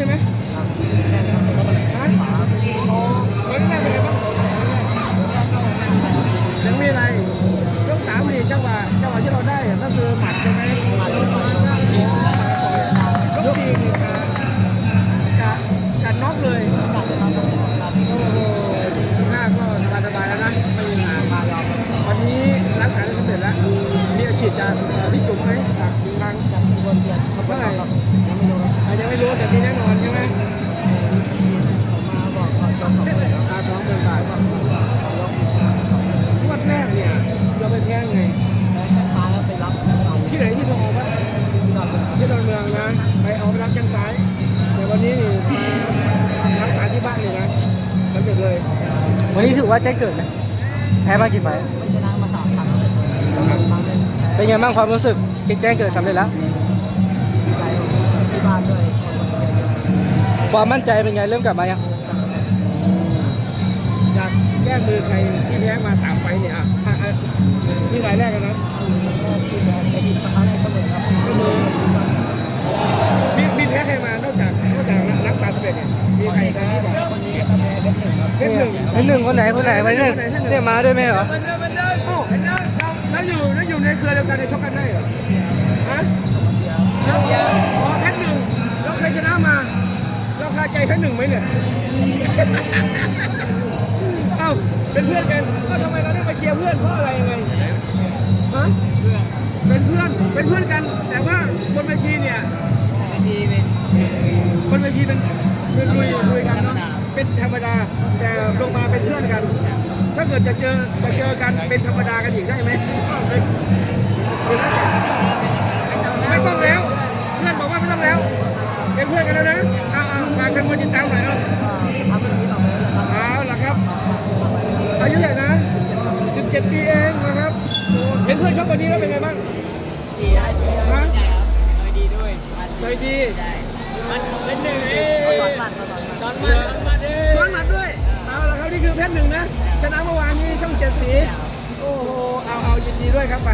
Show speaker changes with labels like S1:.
S1: ใช่ไหม
S2: ครับแค่นี้ครับแล้วก็
S1: ฮะอ๋อไฟล์แรกเป็นไงบ้างยังไม่อะไรยกสามนี่จังหวะจังหวะที่เราได้ก็คือหมัดใช่ไหม
S2: ครับ
S1: ยกสี่นี่กะกะกะน็อกเลย
S2: กัดเลยครับ
S1: โอ้โหหน้าก็สบายๆแล้วนะไม่มีปัญหามา
S2: ยอมครับ
S1: วันนี้รักษาได้สำเร็จแล้วมีอาชีพจากพี่จุ๋มไหมจากทาง แข้งซ้าย แต่วันนี้นี่มารักษาที่บ้านนี่นะสำเร็จเลย
S3: วันนี้ถือว่าแจ้งเกิดไหมแพ้มากี่ไฟล์
S2: ไม่ชนะมาสามครั้งแล้วก็ครั้งนึง
S3: เป็นไงบ้างความรู้สึกแจ้งเกิดสำเร็จแล้ว
S2: ดีใจที่บ้านด้วยคนเยอะ
S3: ความมั่นใจเป็นไงเริ่มกลับมายัง
S1: อยากแก้มือใครที่แพ้มาสามไฟล์เนี่ยอะอะอะนี่รายแรกกันนะ มีใครอีกไหมที่บอก
S2: คนนี้ก็แพ้เด็กหนึ่งครับ
S1: เพชรหนึ่ง
S3: ไอ้หนึ่งคนไหนคนไหนไปหนึ่งเนี่ยมาด้วยไหมเหรอ
S1: โอ้แล้วอยู่แล้วอยู่ในเครือเดียวกันจะชกกันได้เหรอฮะแล้วอ๋อเพชรหนึ่งเราเคยชนะมา เราคาใจเพชรหนึ่งไหมเนี่ยเอ้าเป็นเพื่อนกันก็ทำไมเราได้มาเชียร์เพื่อนเพราะอะไรยังไงฮะเป็นเพื่อนเป็นเพื่อนกัน แต่ว่าบนเวทีเนี่ย
S2: ทีเป็น
S1: บนเวทีเป็น เป็นลุยลุยกันเนาะเป็นธรรมดาแต่ลงมาเป็นเพื่อนกัน ถ้าเกิดจะเจอจะเจอกันเป็นธรรมดากันอีกได้ไหมไม่ต้องแล้วเพื่อนบอกว่าไม่ต้องแล้ว เป็นเพื่อนกันแล้วนะเอาเอาฝากเป็นมวยจิตตังหน่อยเนาะ
S2: ทำแบบนี้ต่อไปแล้วครับ
S1: เอาล่ะครับอายุเท่าไหร่นะ17ปีเองนะครับโอ้เห็นเพื่อนชกวันนี้แล้วเป็นไงบ้าง
S2: ดีได้ดีได้
S1: ฮะ
S2: ใจครับดีด้วย
S1: ใจดี
S2: ใช่
S1: มันเป็นหนึ่งเอ
S2: ส อนมันสอนมัน
S1: สอนมันสอนมันด้วย เอาละครับนี่คือเพชรหนึ่งนะ ชนะเมื่อวานนี้ช่องเจ็ดสี โอ้โห เอาเอายินดีด้วยครับไป